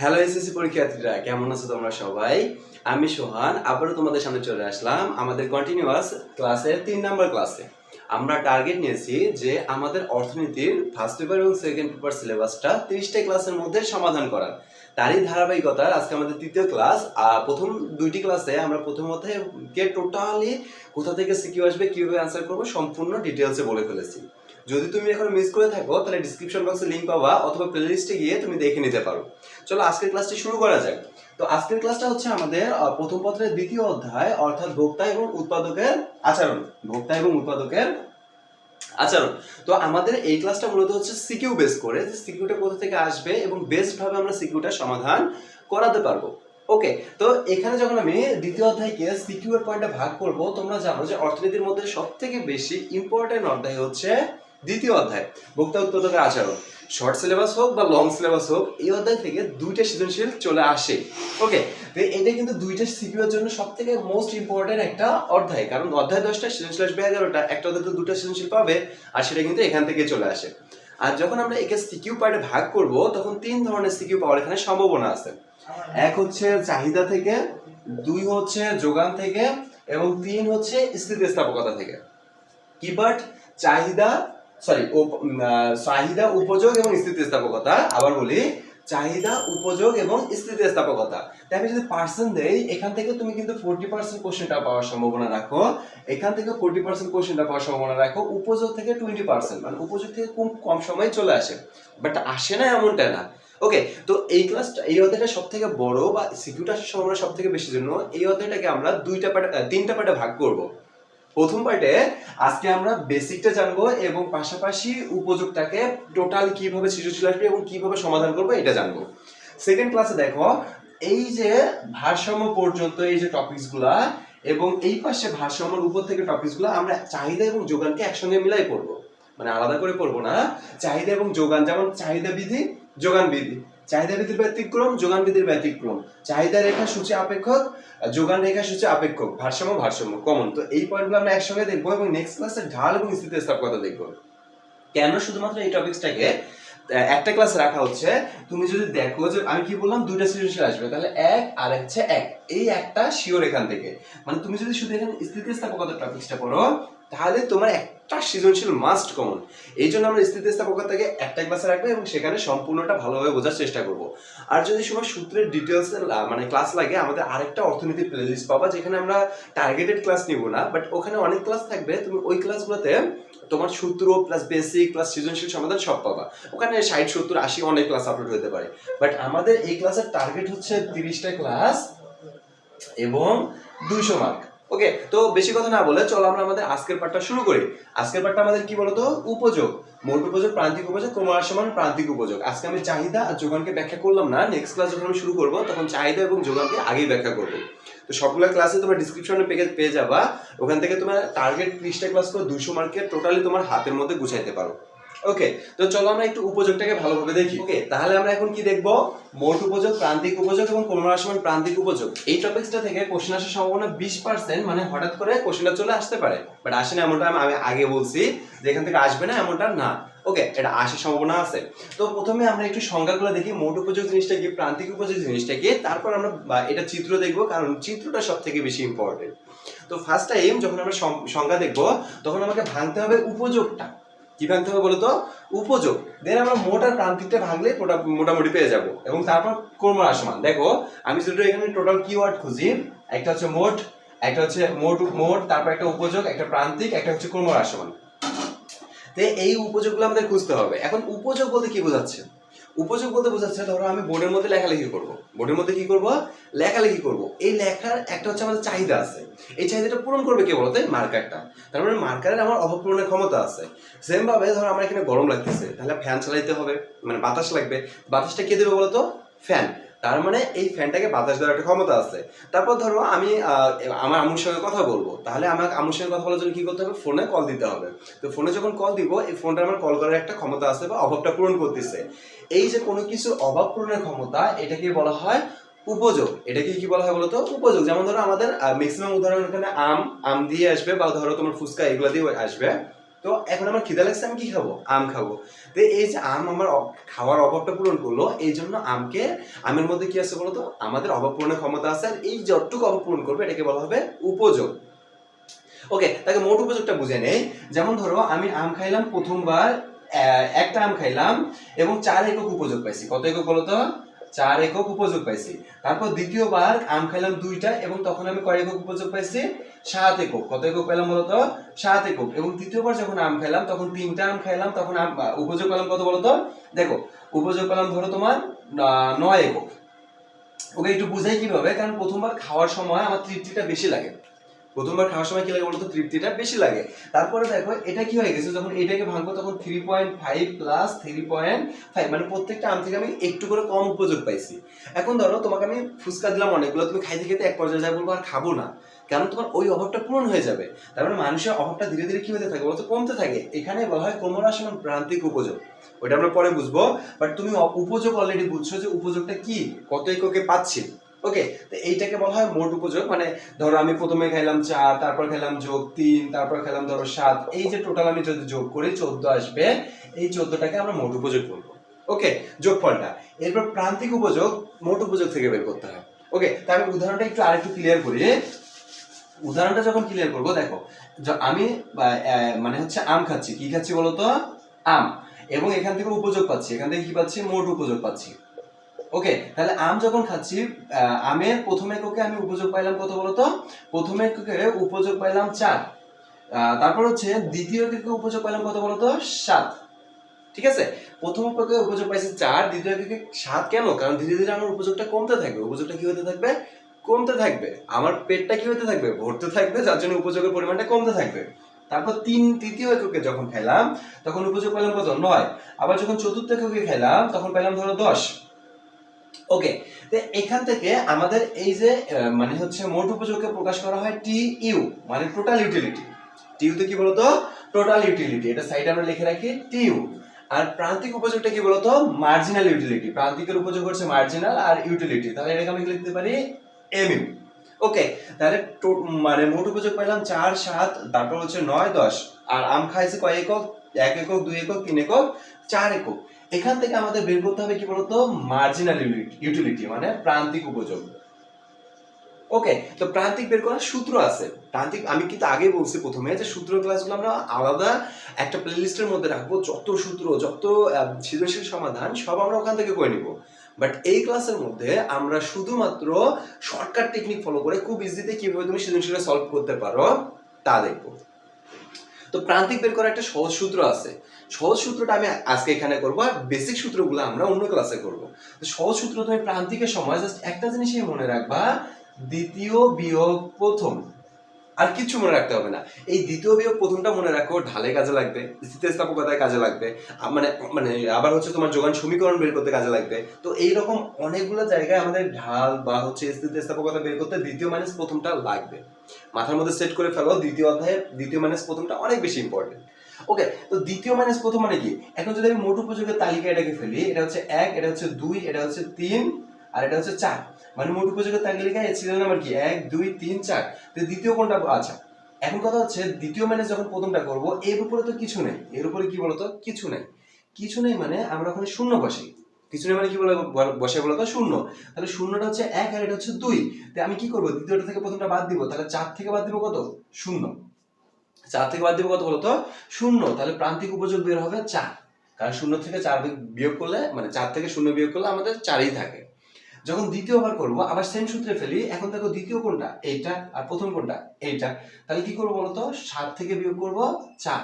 Hello SSC পরীক্ষার্থীরা, কেমন আছো তোমরা সবাই? আমি সোহান, আবারও তোমাদের সামনে চলে আসলাম আমাদের কন্টিনিউয়াস ক্লাসের তিন নম্বর ক্লাসে আমরা টার্গেট নিয়েছি যে আমাদের অর্থনীতির ফার্স্ট পেপার এবং সেকেন্ড পেপার সিলেবাসটা তিরিশটা ক্লাসের মধ্যে সমাধান করার। তারই ধারাবাহিকতা আজকে আমাদের তৃতীয় ক্লাস প্রথম দুইটি ক্লাসে আমরা প্রথমত কে টোটালি কোথা থেকে সিকিউ আসবে, কীভাবে অ্যান্সার করব, সম্পূর্ণ ডিটেলসে বলে ফেলেছি। যদি তুমি এখন মিস করে থাকো, তাহলে ডিসক্রিপশন বক্সে লিংক পাবা অথবা প্লেলিস্টে গিয়ে তুমি দেখে নিতে পারো। চলো আজকের ক্লাসটি শুরু করা যাক। তো আজকের ক্লাসটা হচ্ছে আমাদের প্রথম পত্রের দ্বিতীয় অধ্যায়, অর্থাৎ ভোক্তা এবং উৎপাদকের আচরণ। ভোক্তা এবং উৎপাদকের আচরণ। তো আমাদের এই ক্লাসটা মূলত হচ্ছে সিকিউ বেস করে, যে সিকিউটা কোথা থেকে আসবে এবং বেস্ট ভাবে আমরা সিকিউটা সমাধান করাতে পারব। ওকে তো এখানে যখন আমি দ্বিতীয় অধ্যায়কে সিকিউর এর পয়েন্টে ভাগ করব, তোমরা জানো যে অর্থনীতির মধ্যে সব থেকে বেশি ইম্পর্টেন্ট অধ্যায় হচ্ছে দ্বিতীয় অধ্যায়, ভোক্তা উৎপাদকের আচরণ। শর্ট সিলেবাস হোক বা লং সিলেবাস হোক, এই অধ্যায় থেকে দুইটা সৃজনশীল চলে আসে। ওকে এটা কিন্তু দুইটা এর জন্য সব থেকে মোস্ট ইম্পর্টেন্ট একটা অধ্যায়, কারণ অধ্যায় দশটা, সৃজনশীল আসবে এগারোটা, একটা অধ্যায় তো দুটো সৃজনশীল পাবে, আর সেটা কিন্তু এখান থেকে চলে আসে। আর যখন আমরা একে সিকিউ পার্টে ভাগ করব, তখন তিন ধরনের সিকিউ পাওয়ার এখানে সম্ভাবনা আছে। এক হচ্ছে চাহিদা থেকে, দুই হচ্ছে যোগান থেকে, এবং তিন হচ্ছে স্থিতিস্থাপকতা থেকে। কিবার্ট চাহিদা সরি চাহিদা, উপযোগ এবং স্থিতিস্থাপকতা। আবার বলি, চাহিদা, উপযোগ এবং স্থিতিস্থাপকতা। তাই আমি যদি পার্সেন্ট দেই, এখান থেকে তুমি কিন্তু ফোরটি পার্সেন্ট কোশ্চেনটা পাওয়ার সম্ভাবনা রাখো। এখান থেকে ফোরটি পার্সেন্ট কোশ্চেনটা পাওয়ার সম্ভাবনা রাখো। উপযোগ থেকে টোয়েন্টি পার্সেন্ট মানে উপযোগ থেকে খুব কম সময় চলে আসে। বাট আসে না এমনটা না। ওকে তো এই ক্লাসটা এই অধ্যায়টা সব থেকে বড় বা সিকিউটা সম্ভাবনা সব থেকে বেশি জন্য, এই অধ্যায়টাকে আমরা দুইটা পার্টে তিনটা পার্টে ভাগ করব। প্রথম পার্টে আজকে আমরা বেসিকটা জানব এবং পাশাপাশি উপযোগটাকে টোটাল কীভাবে সৃজনশীল আসবে এবং কীভাবে সমাধান করব এটা জানব। সেকেন্ড ক্লাসে দেখো, এই যে ভারসাম্য পর্যন্ত এই যে টপিকসগুলা এবং এই পাশে ভারসাম্যের উপর থেকে টপিকসগুলো আমরা চাহিদা এবং যোগানকে একসঙ্গে মিলাই পড়ব মানে আলাদা করে পড়ব না, চাহিদা এবং যোগান, যেমন চাহিদা বিধি যোগান বিধি চাহিদা বিধির ব্যতিক্রম যোগান বিধির ব্যতিক্রম। চাহিদা রেখা সূচি আপেক্ষক, যোগান রেখা সূচি আপেক্ষক। ভারসাম্য ভারসাম্য কমন তো এই পয়েন্টগুলো আমরা একসঙ্গে দেখব এবং নেক্সট ক্লাসে ঢাল এবং স্থিতিস্থাপকতা দেখব। কেন শুধুমাত্র এই টপিকসটাকে একটা ক্লাস রাখা হচ্ছে? তুমি যদি দেখো যে আমি কি বললাম, দুইটা সৃজনশীল আসবে। তাহলে এক আর হচ্ছে এক। এই একটা শিওর এখান থেকে। মানে তুমি যদি শুধু এখানে স্থিতিস্থাপকতা টপিকসটা পড়ো তাহলে তোমার একটা সৃজনশীল মাস্ট কমন এই জন্য আমরা স্থিতি স্থিতিস্থাপকতাকে একটা ক্লাসে রাখব এবং সেখানে সম্পূর্ণটা ভালোভাবে বোঝার চেষ্টা করব। আর যদি সময় সূত্রের ডিটেলস মানে ক্লাস লাগে, আমাদের আরেকটা অর্থনীতি প্লেলিস্ট পাবা, যেখানে আমরা টার্গেটেড ক্লাস নিব না বাট ওখানে অনেক ক্লাস থাকবে, তুমি ওই ক্লাসগুলোতে তোমার সূত্র প্লাস বেসিক প্লাস সৃজনশীল সমাধান সব পাবা। ওখানে ষাট, সত্তর, আশি অনেক ক্লাস আপলোড হতে পারে। বাট আমাদের এই ক্লাসের টার্গেট হচ্ছে তিরিশটা ক্লাস এবং দুইশো মার্ক ওকে, তো বেশি কথা না বলে চলো আমরা আমাদের আজকের পাঠটা শুরু করি। আজকের পাঠটা আমাদের কি বলতো? উপযোগ। মোট উপযোগ, প্রান্তিক উপযোগ ক্রমহার সমান, প্রান্তিক উপযোগ। আজকে আমি চাহিদা আর যোগানকে ব্যাখ্যা করলাম না। নেক্সট ক্লাস যখন আমি শুরু করব, তখন চাহিদা এবং যোগানকে আগেই ব্যাখ্যা করব। তো সবগুলো ক্লাসে তোমার ডিসক্রিপশনে পেয়ে পেয়ে যাবা। ওখান থেকে তোমার টার্গেট ত্রিশটা ক্লাস করে দুশো মার্কের টোটালি তোমার হাতের মধ্যে গুছাইতে পারো। ওকে তো চলো আমরা একটু উপযোগটাকে ভালোভাবে দেখি। ওকে তাহলে আমরা এখন কি দেখব? মোট উপযোগ, প্রান্তিক উপযোগ এবং ক্রমহার সমান প্রান্তিক উপযোগ। এই টপিকসটা থেকে কোশ্চেন আসার সম্ভাবনা বিশ পার্সেন্ট মানে হঠাৎ করে কোশ্চেনটা চলে আসতে পারে। বাট আসে না এমনটা আমি আগে বলছি, যে এখান থেকে আসবে না এমনটা না। ওকে এটা আসার সম্ভাবনা আছে। তো প্রথমে আমরা একটু সংজ্ঞাগুলো দেখি, মোট উপযোগ জিনিসটা কি, প্রান্তিক উপযোগ জিনিসটা কি? তারপর আমরা এটা চিত্র দেখব, কারণ চিত্রটা সব থেকে বেশি ইম্পর্টেন্ট তো ফার্স্ট টাইম যখন আমরা সংজ্ঞা দেখব, তখন আমাকে ভাঙতে হবে উপযোগটা। কি ভাঙতে হবে বলতো? উপযোগ। দেন আমরা মোট আর প্রান্তিকটা মোটা- মোটামুটি পেয়ে যাব। এবং তারপর কর্ম সমান দেখো, আমি শুধু এখানে টোটাল কিওয়ার্ড খুঁজি। একটা হচ্ছে মোট, একটা হচ্ছে মোট মোট, তারপর একটা উপযোগ, একটা প্রান্তিক, একটা হচ্ছে কর্ম সমান তো এই উপযোগগুলো আমাদের খুঁজতে হবে। এখন উপযোগ বলতে কি বোঝাচ্ছে? উপযোগ বলতে বোঝাচ্ছে, ধরো আমি বোর্ডের মধ্যে লেখালেখি করব। বোর্ডের মধ্যে কি করব? লেখালেখি করব। এই লেখার একটা হচ্ছে আমাদের চাহিদা আছে। এই চাহিদাটা পূরণ করবে কে বলতে? মার্কারটা। তার মানে মার্কারের আমার অভাব পূরণের ক্ষমতা আছে। সেম ভাবে ধরো আমার এখানে গরম লাগতেছে, তাহলে ফ্যান চালাইতে হবে। মানে বাতাস লাগবে। বাতাসটা কে দেবে বলতো? ফ্যান তার মানে এই ফ্যানটাকে বাতাস দেওয়ার একটা ক্ষমতা আছে। তারপর ধরো আমি আমার আমুর সঙ্গে কথা বলব। তাহলে আমার আমুর সঙ্গে কথা বলার জন্য কি করতে হবে? ফোনে কল দিতে হবে। তো ফোনে যখন কল দিব, এই ফোনটা আমার কল করার একটা ক্ষমতা আছে বা অভাবটা পূরণ করতেছে। এই যে কোনো কিছু অভাব পূরণের ক্ষমতা, এটাকে বলা হয় উপযোগ। এটাকে কি বলা হয় বলতো? উপযোগ। যেমন ধরো আমাদের ম্যাক্সিমাম উদাহরণ এখানে আম আম দিয়ে আসবে বা ধরো তোমার ফুচকা, এগুলো দিয়ে আসবে। তো এখন আমার খিদা লাগছে, আমি কি খাব? আম খাব। তো এই যে আম আমার খাওয়ার অভাবটা পূরণ করল, এই জন্য আমকে, আমের মধ্যে কি আছে বলতো? আমাদের অভাব পূরণের ক্ষমতা আছে, আর এই যতটুকু অভাব পূরণ করবে, এটাকে বলা হবে উপযোগ। ওকে, তাকে মোট উপযোগটা বুঝে নেই। যেমন ধরো, আমি আম খাইলাম প্রথমবার একটা আম খাইলাম, এবং চার একক উপযোগ পাইছি। কত একক বলো তো চার একক উপযোগ পাইছি। তারপর দ্বিতীয়বার আম খাইলাম দুইটা এবং তখন আমি কয় একক উপযোগ পাইছি? সাত একক। কত একক পেলাম বলতো? সাত একক। এবং তৃতীয়বার যখন আম খাইলাম, তখন তিনটা আম খাইলাম, তখন আম উপযোগ পেলাম কত বলতো? দেখো, উপযোগ পেলাম ধরো তোমার নয় একক। ওকে একটু বুঝাই কীভাবে? কারণ প্রথমবার খাওয়ার সময় আমার তৃপ্তিটা বেশি লাগে। প্রথমবার খাওয়ার সময় কি লাগে বলতো? তৃপ্তিটা বেশি লাগে। তারপরে দেখো, এটা কি হয়ে গেছে? যখন এটাকে ভাঙবো, তখন three point five plus three point five মানে প্রত্যেকটা আম থেকে আমি একটু করে কম উপযোগ পাইছি। এখন ধরো, তোমাকে আমি ফুচকা দিলাম অনেকগুলো, তুমি খাইতে খেতে এক পর্যায়ে যাই বলব আর খাব না। কারণ তোমার ওই অভাবটা পূরণ হয়ে যাবে। তার মানে মানুষের অভাবটা ধীরে ধীরে কি হতে থাকে বলতো? কমতে থাকে। এখানে বলা হয় ক্রমহ্রাসমান প্রান্তিক উপযোগ। ওটা আমরা পরে বুঝব। বাট তুমি উপযোগ অলরেডি বুঝছ যে উপযোগটা কি? কত এককে পাচ্ছি? ওকে তো এইটাকে বলা হয় মোট উপযোগ। মানে ধরো আমি প্রথমে খাইলাম চার, তারপর খেলাম যোগ তিন, তারপর খেলাম ধরো সাত। এই যে টোটাল আমি যদি যোগ করি, চোদ্দ আসবে। এই চোদ্দটাকে আমরা মোট উপযোগ বলব। ওকে যোগফলটা। এরপর প্রান্তিক উপযোগ, মোট উপযোগ থেকে বের করতে হয়। ওকে তা আমি উদাহরণটা একটু আরেকটু ক্লিয়ার করি। উদাহরণটা যখন ক্লিয়ার করব, দেখো আমি মানে হচ্ছে আম খাচ্ছি। কি খাচ্ছি বলতো? আম। এবং এখান থেকে উপযোগ পাচ্ছি। এখান থেকে কি পাচ্ছি? মোট উপযোগ পাচ্ছি। ওকে তাহলে আম যখন খাচ্ছি আমের প্রথম এককে আমি উপযোগ পাইলাম কত বলতো? প্রথম এককে উপযোগ পাইলাম চার। তারপর হচ্ছে দ্বিতীয় এককে উপযোগ পাইলাম কত বলতো? সাত। ঠিক আছে? প্রথম এককে উপযোগ পাইছে চার, দ্বিতীয় এককে সাত কেন? কারণ ধীরে ধীরে আমার উপযোগটা কমতে থাকবে। উপযোগটা কি হতে থাকবে? কমতে থাকবে। আমার পেটটা কি হতে থাকবে? ভরতে থাকবে, যার জন্য উপযোগের পরিমাণটা কমতে থাকবে। তারপর তিন, তৃতীয় এককে যখন খেলাম, তখন উপযোগ পেলাম কত? নয়। আবার যখন চতুর্থ এককে খেলাম, তখন পেলাম ধরো দশ। ওকে তো এখান থেকে আমাদের এই যে মানে হচ্ছে মোট উপযোগকে প্রকাশ করা হয় টি ইউ মানে টোটাল ইউটিলিটি টি ইউতে কি বলতো? টোটাল ইউটিলিটি এটা সাইডে আমরা লিখে রাখি টি ইউ আর প্রান্তিক উপযোগটা কি বলতো? মার্জিনাল ইউটিলিটি প্রান্তিকের উপযোগ হচ্ছে মার্জিনাল আর ইউটিলিটি তাহলে এটাকে আমি লিখতে পারি? এম ইউ ওকে তাহলে মানে মোট উপযোগ পেলাম চার, সাত, তারপর হচ্ছে নয়, দশ। আর আম খাইছে কয় একক? এক একক, দুই একক, তিন একক। চার একক। এখান থেকে আমাদের বের করতে হবে কি বলতো? মার্জিনাল ইউটিলিটি মানে প্রান্তিক উপযোগ। ওকে তো প্রান্তিক বের করার সূত্র আছে। প্রান্তিক, আমি কিন্তু আগে বলছি প্রথমে যে সূত্র ক্লাসগুলো আমরা আলাদা একটা প্লেলিস্টের মধ্যে রাখব। যত সূত্র, যত সৃজনশীল সমাধান, সব আমরা ওখান থেকে করে নিব। বাট এই ক্লাসের মধ্যে আমরা শুধুমাত্র শর্টকাট টেকনিক ফলো করে খুব ইজিতে কীভাবে তুমি সৃজনশীলটা সলভ করতে পারো তা দেখব। তো প্রান্তিক বের করার একটা সহজ সূত্র আছে। সহজ সূত্রটা আমি আজকে এখানে করব আর বেসিক সূত্রগুলো আমরা অন্য ক্লাসে করব। সহজ সূত্র তুমি প্রান্তিকের সময় জাস্ট একটা জিনিসই মনে রাখবা, দ্বিতীয় বিয়োগ প্রথম। আর কিছু মনে রাখতে হবে না। এই দ্বিতীয় বিয়োগ প্রথমটা মনে রাখো, ঢালে কাজে লাগবে, স্থিতিস্থাপকতায় কাজে লাগবে মানে মানে আবার হচ্ছে তোমার যোগান সমীকরণ বের করতে কাজে লাগবে। তো এইরকম অনেকগুলো জায়গায় আমাদের ঢাল বা হচ্ছে স্থিতিস্থাপকতা বের করতে দ্বিতীয় মাইনাস প্রথমটা লাগবে। মাথার মধ্যে সেট করে ফেলো, দ্বিতীয় অধ্যায়ে দ্বিতীয় মাইনাস প্রথমটা অনেক বেশি ইম্পর্টেন্ট ওকে তো দ্বিতীয় মাইনাস প্রথম মানে কি? এখন যদি আমি মোট উপযোগের তালিকা এটাকে ফেলি, এটা হচ্ছে এক, এটা হচ্ছে দুই, এটা হচ্ছে তিন, আর এটা হচ্ছে চার। মানে মোট উপযোগের তালিকা এর সিরিয়াল নাম্বার কি? এক, দুই, তিন, চার। তো দ্বিতীয় কোনটা? আচ্ছা এখন কথা হচ্ছে দ্বিতীয় মাইনাস যখন প্রথমটা করব, এর উপরে তো কিছু নেই। এর উপরে কি বলতো? কিছু নেই। কিছু নেই মানে আমরা ওখানে শূন্য বসি কিছু নেই মানে কি বলে বসে বলতো? শূন্য। তাহলে শূন্যটা হচ্ছে এক আর এটা হচ্ছে দুই। তো আমি কি করব? দ্বিতীয়টা থেকে প্রথমটা বাদ দিব। তাহলে চার থেকে বাদ দিব কত? শূন্য। চার থেকে বাদ দিব কত বলতো শূন্য, তাহলে প্রান্তিক উপযোগ বের হবে চার। কারণ শূন্য থেকে চার বিয়োগ করলে মানে চার থেকে শূন্য বিয়োগ করলে আমাদের চারই থাকে। যখন দ্বিতীয়বার করব, আবার সেম সূত্রে ফেলি, এখন দেখো দ্বিতীয় কোনটা? এইটা, আর প্রথম কোনটা? এইটা। তাহলে কি করব বলতো সাত থেকে বিয়োগ করব চার।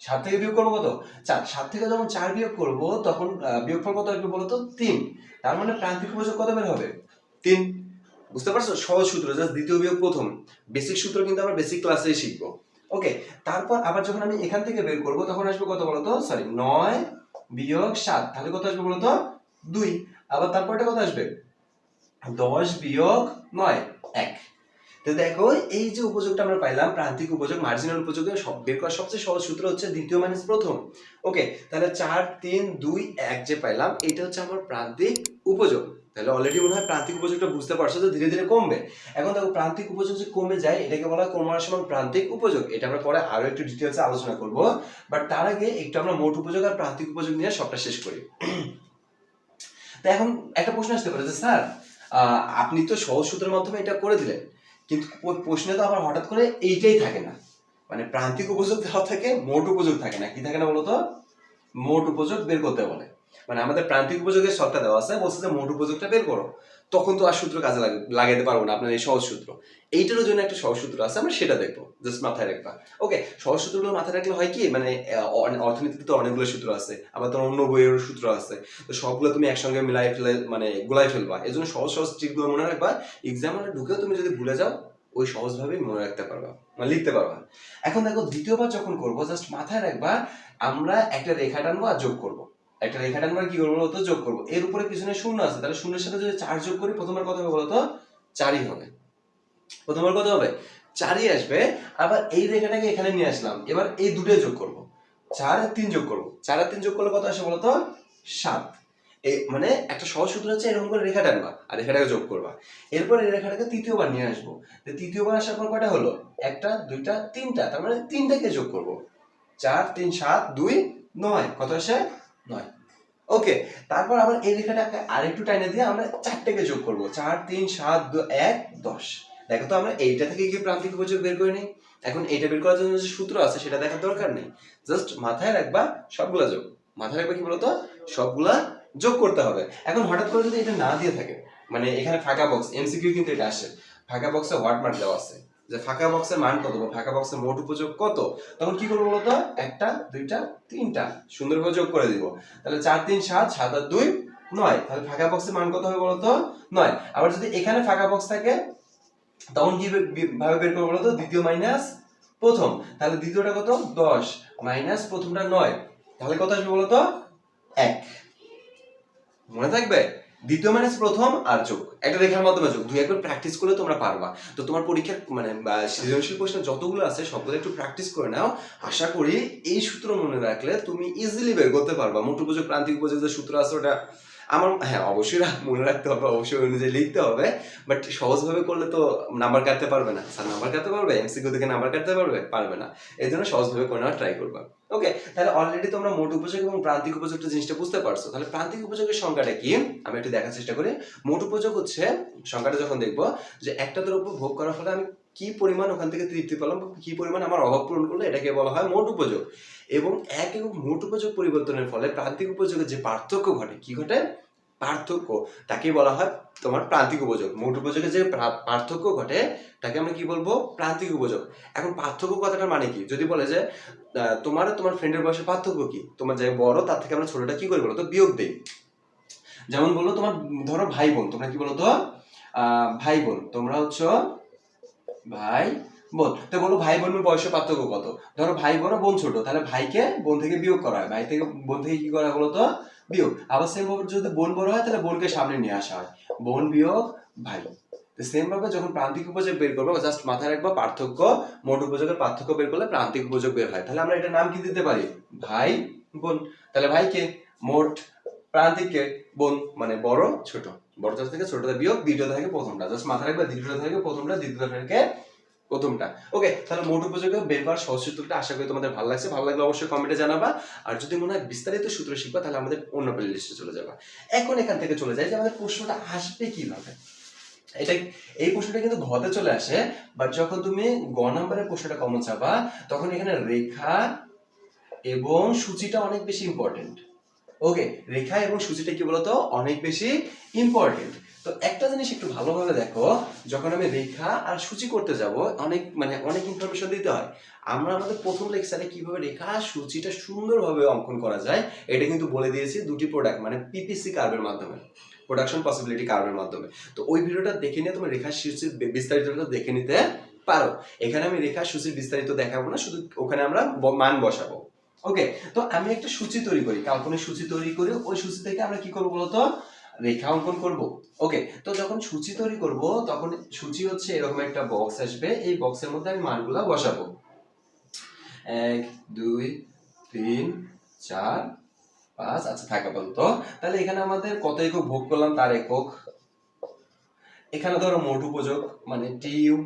সাত থেকে বিয়োগ করব কত? চার। সাত থেকে যখন চার বিয়োগ করব, তখন বিয়োগফল কত আসবে বলতো তিন। তার মানে প্রান্তিক উপযোগ কত বের হবে? তিন। বুঝতে পারছ? সহজ সূত্র জাস্ট দ্বিতীয় বিয়োগ প্রথম। বেসিক সূত্র কিন্তু আমরা বেসিক ক্লাসেই শিখব। ওকে তারপর আবার যখন আমি এখান থেকে বের করব, তখন আসবে কত বলতো? সরি নয় বিয়োগ সাত। তাহলে কত আসবে বলতো? দুই। আবার তারপরটা কত আসবে? দশ বিয়োগ নয়, এক। তো দেখো, এই যে উপযোগটা আমরা পাইলাম, প্রান্তিক উপযোগ মার্জিনাল উপযোগের সব বের করার সবচেয়ে সহজ সূত্র হচ্ছে দ্বিতীয় মাইনাস প্রথম। ওকে তাহলে চার, তিন, দুই, এক যে পাইলাম, এটা হচ্ছে আমার প্রান্তিক উপযোগ। তাহলে অলরেডি মনে হয় প্রান্তিক উপযোগটা বুঝতে পারছ যে ধীরে ধীরে কমবে। এখন দেখো প্রান্তিক উপযোগ যে কমে যায়, এটাকে বলা হয় কমার সমান প্রান্তিক উপযোগ। এটা আমরা পরে আরও একটু ডিটেলসে আলোচনা করব। বাট তার আগে একটু আমরা মোট উপযোগ আর প্রান্তিক উপযোগ নিয়ে সবটা শেষ করি। তো এখন একটা প্রশ্ন আসতে পারে যে, স্যার আপনি তো সহজ সূত্রের মাধ্যমে এটা করে দিলেন। কিন্তু প্রশ্নে তো আবার হঠাৎ করে এইটাই থাকে না। মানে প্রান্তিক উপযোগ দেওয়া থাকে, মোট উপযোগ থাকে না। কি থাকে না বলতো? মোট উপযোগ বের করতে বলে। মানে আমাদের প্রান্তিক উপযোগের শর্তটা দেওয়া আছে, বলছে যে মোট উপযোগটা বের করো। তখন তো আর সূত্র কাজে লাগাইতে পারব না, আপনার এই সহজ সূত্র। এইটারও জন্য একটা সহজ সূত্র আছে, আমরা সেটা দেখব জাস্ট মাথায় রাখবা। ওকে সহজ সূত্রগুলো মাথায় রাখলে হয় কি মানে অর্থনীতিতে তো অনেকগুলো সূত্র আছে, আবার তো অন্য বইয়ের সূত্র আছে। তো সবগুলো তুমি একসঙ্গে মিলাই ফেলে মানে গুলাই ফেলবা। এই জন্য সহজ সহজ ট্রিকগুলো মনে রাখবা। এক্সাম ঢুকেও তুমি যদি ভুলে যাও, ওই সহজভাবেই মনে রাখতে পারবা মানে লিখতে পারবা। এখন দেখো, দ্বিতীয়বার যখন করব জাস্ট মাথায় রাখবা, আমরা একটা রেখা টানবো আর যোগ করব। একটা রেখা টানবো আর কি করব বলতো? যোগ করব। এর উপরে পিছনে শূন্য আছে। তাহলে শূন্যের সাথে যদি চার যোগ করি, প্রথমবার কত হবে বলতো? চারই হবে। প্রথমবার কত হবে? চারই আসবে। আবার এই রেখাটাকে এখানে নিয়ে আসলাম। এবার এই দুটোই যোগ করব। চার আর তিন যোগ করব। চার আর তিন যোগ করলে কত আসে বলতো? সাত। এই মানে একটা সহজ সূত্র হচ্ছে এরকম করে রেখা টানবা আর রেখাটাকে যোগ করবা। এরপর এই রেখাটাকে তৃতীয়বার নিয়ে আসব। তৃতীয়বার আসার পর কটা হলো? একটা, দুইটা, তিনটা। তার মানে তিনটাকে যোগ করব। চার, তিন, সাত, দুই, নয়। কত আসে? নয়। ওকে তারপর আবার এই রেখাটাকে আরেকটু টাইনে দিয়ে আমরা চারটাকে যোগ করব। চার, তিন, সাত এক, দশ। দেখো তো আমরা এইটা থেকে কি প্রান্তিক উপযোগ বের করে নিই এখন এইটা বের করার জন্য যে সূত্র আছে সেটা দেখার দরকার নেই। জাস্ট মাথায় রাখবা, সবগুলা যোগ। মাথায় রাখবা কি বলতো? সবগুলা যোগ করতে হবে। এখন হঠাৎ করে যদি এটা না দিয়ে থাকে মানে এখানে ফাঁকা বক্স এমসিকিউ কিন্তু এটা আসে। ফাঁকা বক্সে হোয়াট মার্ক দেওয়া আছে। যে ফাঁকা বক্সের মান কত বা ফাঁকা বক্সের মোট উপযোগ কত? তখন কি করব বলতো? একটা, দুইটা, তিনটা। সুন্দরভাবে যোগ করে দিব। তাহলে চার, তিন, সাত সাত আর দুই, নয়। তাহলে ফাঁকা বক্সের মান কত হবে বলতো? নয়। আবার যদি এখানে ফাঁকা বক্স থাকে, তখন কি ভাবে বের করব বলতো? দ্বিতীয় মাইনাস প্রথম। তাহলে দ্বিতীয়টা কত? দশ। মাইনাস প্রথমটা নয়। তাহলে কত আসবে বলতো? এক। মনে থাকবে? দ্বিতীয় মাইনাস প্রথম আর যোগ। একটা রেখার মাধ্যমে যোগ। দুই একবার প্র্যাকটিস করলে তোমরা পারবা। তো তোমার পরীক্ষার মানে সৃজনশীল প্রশ্ন যতগুলো আছে, সবগুলো একটু প্র্যাকটিস করে নাও। আশা করি এই সূত্র মনে রাখলে তুমি ইজিলি বের করতে পারবা। মোট উপযোগ প্রান্তিক উপযোগ যে সূত্র আছে, ওটা আমার হ্যাঁ অবশ্যই মনে রাখতে হবে, অবশ্যই অনুযায়ী লিখতে হবে বাট সহজভাবে করলে তো নাম্বার কাটতে পারবে না। স্যার নাম্বার কাটতে পারবে? এমসিকিউ থেকে নাম্বার কাটতে পারবে? পারবে না। এই জন্য সহজভাবে করে নেওয়ার ট্রাই করবা। ওকে তাহলে অলরেডি তোমরা মোট উপযোগ এবং প্রান্তিক উপযোগটা জিনিসটা বুঝতে পারছ। তাহলে প্রান্তিক উপযোগের সংখ্যাটা কি? আমি একটু দেখার চেষ্টা করি। মোট উপযোগ হচ্ছে সংখ্যাটা যখন দেখব, যে একটা দ্রব্য ভোগ করার ফলে আমি কি পরিমাণ ওখান থেকে তৃপ্তি পেলাম কি পরিমাণ আমার অভাব পূরণ করল, এটাকে বলা হয় মোট উপযোগ। এবং এক এবং মোট উপযোগ পরিবর্তনের ফলে প্রান্তিক উপযোগের যে পার্থক্য ঘটে, কি ঘটে? পার্থক্য, তাকে বলা হয় তোমার প্রান্তিক উপযোগ। মোট উপযোগের যে পার্থক্য ঘটে, তাকে আমরা কি বলব? প্রান্তিক উপযোগ। এখন পার্থক্য কথাটার মানে কি? যদি বলে যে তোমার তোমার ফ্রেন্ডের বয়সে পার্থক্য কি? তোমার যে বড়, তার থেকে আমরা ছোটটা কি করি বলো তো বিয়োগ দেই। যেমন বলল তোমার, ধরো ভাই বোন তোমরা কি বলতো? ভাই বোন তোমরা হচ্ছে ভাই বোন তো বলো ভাই বোনের বয়সের পার্থক্য কত? ধরো ভাই বোন বোন ছোট, তাহলে ভাইকে বোন থেকে বিয়োগ করা হয়। ভাই থেকে, বোন থেকে কি করা হয় বলো তো বিয়োগ। আবার সেম ভাবে যদি বোন বড় হয়, তাহলে বোনকে সামনে নিয়ে আসা হয়। বোন বিয়োগ ভাই। সেম ভাবে যখন প্রান্তিক উপযোগ বের করব জাস্ট মাথায় রাখব, পার্থক্য, মোট উপযোগের পার্থক্য বের করলে প্রান্তিক উপযোগ বের হয়। তাহলে আমরা এটা নাম কি দিতে পারি? ভাই, বোন। তাহলে ভাইকে মোট প্রান্তিককে বোন। মানে বড়, ছোট। বড়টা থেকে ছোটটা বিয়োগ দ্বিতীয়টা থেকে প্রথমটা। জাস্ট মাথায় রাখবে দ্বিতীয়টা থেকে প্রথমটা দ্বিতীয়টা থেকে প্রথমটা। ওকে তাহলে মোট উপযোগে বের করার সহজ সূত্রটা আশা করি তোমাদের ভালো লাগছে। ভালো লাগলে অবশ্যই কমেন্টে জানাবা। আর যদি মনে হয় বিস্তারিত সূত্র শিখবা, তাহলে আমাদের অন্য প্লে লিস্টে চলে যাবা। এখন এখান থেকে চলে যায় যে আমাদের প্রশ্নটা আসবে কীভাবে। এটা এই প্রশ্নটা কিন্তু ঘতে চলে আসে বাট যখন তুমি গ নাম্বারের প্রশ্নটা কমন চাবা তখন এখানে রেখা এবং সূচিটা অনেক বেশি ইম্পর্টেন্ট ওকে রেখা এবং সূচিটা কি বলতো? অনেক বেশি ইম্পর্টেন্ট তো একটা জিনিস একটু ভালোভাবে দেখো, যখন আমি রেখা আর সূচি করতে যাব, অনেক মানে অনেক ইনফরমেশন দিতে হয়। আমরা আমাদের প্রথম লেকচারে কীভাবে রেখা আর সূচিটা সুন্দরভাবে অঙ্কন করা যায়, এটা কিন্তু বলে দিয়েছি দুটি প্রোডাক্ট মানে পিপিসি কার্ভের মাধ্যমে প্রোডাকশন পসিবিলিটি কার্ভের মাধ্যমে। তো ওই ভিডিওটা দেখে নিয়ে তুমি রেখা সূচির বিস্তারিতটা দেখে নিতে পারো। এখানে আমি রেখা সূচির বিস্তারিত দেখাবো না, শুধু ওখানে আমরা মান বসাবো। ওকে তো আমি একটা সূচি তৈরি করি, কাল্পনিক সূচি তৈরি করি ওই সূচি থেকে আমরা কি করব বলতো? রেখা অঙ্কন করব। ওকে তো যখন সূচি তৈরি করব, তখন সূচি হচ্ছে এরকম একটা বক্স আসবে, এই বক্সের মধ্যে আমি মানগুলা বসাবো। এক, দুই, তিন, চার, পাঁচ আচ্ছা থাকা বলত তাহলে এখানে আমাদের কত একক ভোগ করলাম? তার একক। এখানে ধরো মোট উপযোগ মানে টি ইউ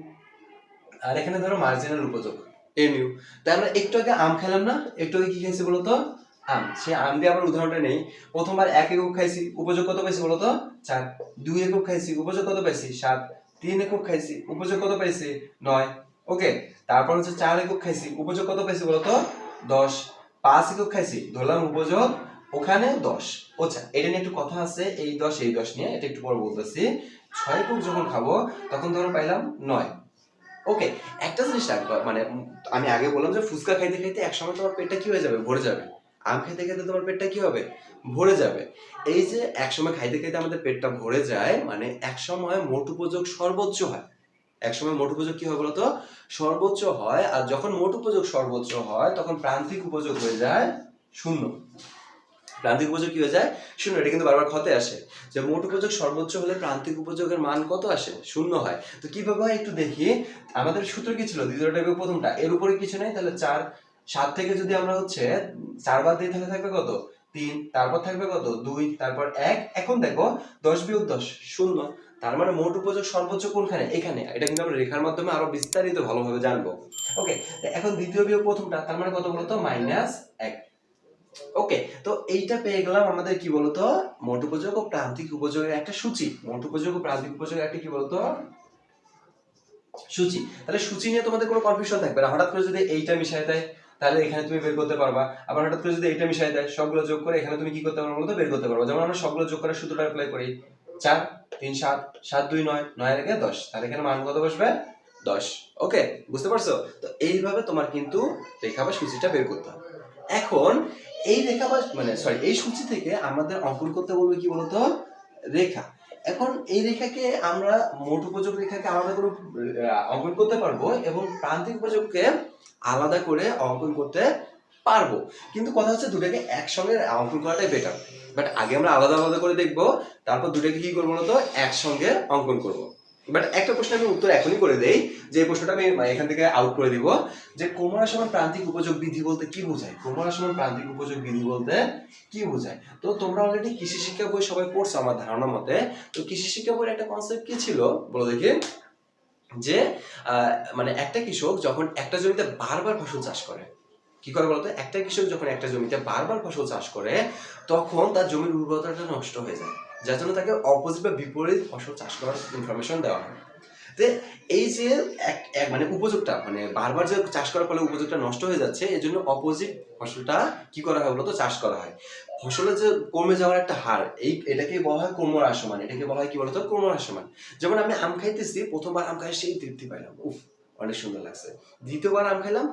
আর এখানে ধরো মার্জিনাল উপযোগ। এম ইউ তাই আমরা একটু আগে আম খেলাম না? একটু আগে কি খাইছি বলতো? আম। সে আম দিয়ে আবার উদাহরণটা নেই। প্রথমবার এক একক খাইছি। উপযোগ কত পাইছি বলতো? চার। দুই একক খাইছি। উপযোগ কত পাইছি? সাত। তিন একক খাইছি। উপযোগ কত পাইছি? নয়। ওকে। তারপর হচ্ছে চার একক খাইছি। উপযোগ কত পাইছি বলতো? দশ। পাঁচ একক খাইছি। ধরলাম উপযোগ ওখানে দশ। আচ্ছা এটা নিয়ে একটু কথা আছে। এই দশ এই দশ নিয়ে। এটা একটু পরে বলতেছি। ছয় একক যখন খাব, তখন ধরো পাইলাম নয়। ওকে একটা জিনিস রাখবা মানে আমি আগে বললাম যে ফুচকা খাইতে খাইতে একসময় তোমার পেটটা কি হয়ে যাবে? ভরে যাবে। আম খাইতে খাইতে তোমার পেটটা কি হবে? ভরে যাবে। এই যে একসময় খাইতে খাইতে আমাদের পেটটা ভরে যায় মানে একসময় মোট উপযোগ সর্বোচ্চ হয়। একসময় মোট উপযোগ কি হয় বলতো? সর্বোচ্চ হয়, আর যখন মোট উপযোগ সর্বোচ্চ হয়, তখন প্রান্তিক উপযোগ হয়ে যায় শূন্য। প্রান্তিক উপযোগ কি হয়ে যায়? শূন্য, এটা কিন্তু বারবার ক্ষতে আসে। যে মোট উপযোগ সর্বোচ্চ হলে প্রান্তিক উপযোগের মান কত আসে? শূন্য হয়। তো কীভাবে হয় একটু দেখি। আমাদের সূত্র কি ছিল? দ্বিতীয়টা এবং প্রথমটা। এর উপরে কিছু নেই, তাহলে চার, সাত থেকে যদি আমরা হচ্ছে চার বাদ দিয়ে তাহলে থাকবে কত? তিন, তারপর থাকবে কত? দুই, তারপর এক। এখন দেখো, দশ বিয়োগ দশ, শূন্য। তার মানে মোট উপযোগ সর্বোচ্চ কোনখানে? এখানে। এটা কিন্তু আমরা রেখার মাধ্যমে আরও বিস্তারিত ভালোভাবে জানব। ওকে এখন দ্বিতীয় বিয়োগ প্রথমটা, তার মানে কত বলতো? মাইনাস এক। ওকে তো এইটা পেয়ে গেলাম আমাদের কি বলতো? মোট উপযোগ ও প্রান্তিক উপযোগের একটা সূচি। মোট উপযোগ ও প্রান্তিক উপযোগের একটা কি বলতো? সূচি। তাহলে সূচি নিয়ে তোমাদের কোনো কনফিউশন থাকবে না। হঠাৎ করে যদি এইটা মিশাই দেয়, তাহলে এখানে তুমি বের করতে পারবা। আবার হঠাৎ করে যদি এইটা মিশাই দেয়, সবগুলো যোগ করে এখানে তুমি কি করতে পারবে বলতো? বের করতে পারবা। যেমন আমরা সবগুলো যোগ করে সূত্রটা অ্যাপ্লাই করি। চার, তিন, সাত সাত, দুই, নয় নয় রেখে দশ। তাহলে এখানে মান কত বসবে? দশ। ওকে বুঝতে পারছ? তো এইভাবে তোমার কিন্তু রেখা বা সূচিটা বের করতে হবে। এখন এই রেখা বা মানে সরি এই সূচি থেকে আমাদের অঙ্কন করতে বলবে কি বলতো? রেখা। এখন এই রেখাকে আমরা মোট উপযোগ রেখাকে আলাদা করে অঙ্কন করতে পারব এবং প্রান্তিক উপযোগকে আলাদা করে অঙ্কন করতে পারব। কিন্তু কথা হচ্ছে দুটাকে একসঙ্গে অঙ্কন করাটাই বেটার বাট আগে আমরা আলাদা আলাদা করে দেখব, তারপর দুটাকে কি করব বলতো? একসঙ্গে অঙ্কন করব। বাট একটা প্রশ্ন আমি উত্তর এখনই করে দেই, যে প্রশ্নটা আমি এখান থেকে আউট করে দিব, যে কোমরা সমান প্রান্তিক উপযোগ বিধি বলতে কি বোঝায়? কোমরা সমান প্রান্তিক উপযোগ বিধি বলতে কি বোঝায়? তো তোমরা অলরেডি কৃষি শিক্ষা বই সবাই পড়ছো আমার ধারণা মতে। তো কৃষি শিক্ষা বইয়ের একটা কনসেপ্ট কি ছিল? বলো দেখি। যে মানে একটা কৃষক যখন একটা জমিতে বারবার ফসল চাষ করে, কি করে বলতো? একটা কৃষক যখন একটা জমিতে বারবার ফসল চাষ করে, তখন তার জমির উর্বরতাটা নষ্ট হয়ে যায়। যার জন্য তাকে অপোজিট বা বিপরীত ফসল চাষ করার ইনফরমেশন দেওয়া হয়। তো এই যে এক মানে উপযোগটা মানে বারবার যে চাষ করার ফলে উপযোগটা নষ্ট হয়ে যাচ্ছে এই জন্য অপোজিট ফসলটা কি করা হয় বলতো? চাষ করা হয়। ফসলের যে কমে যাওয়ার একটা হার, এই এটাকে বলা হয় কোমর আসমান। এটাকে বলা হয় কি বলতো? কোমর আসমান। যেমন আমি আম খাইতেছি, প্রথমবার আম খাই সেই তৃপ্তি পাইলাম। উফ, অনেক সুন্দর লাগছে। দ্বিতীয়বার আম খাইলাম,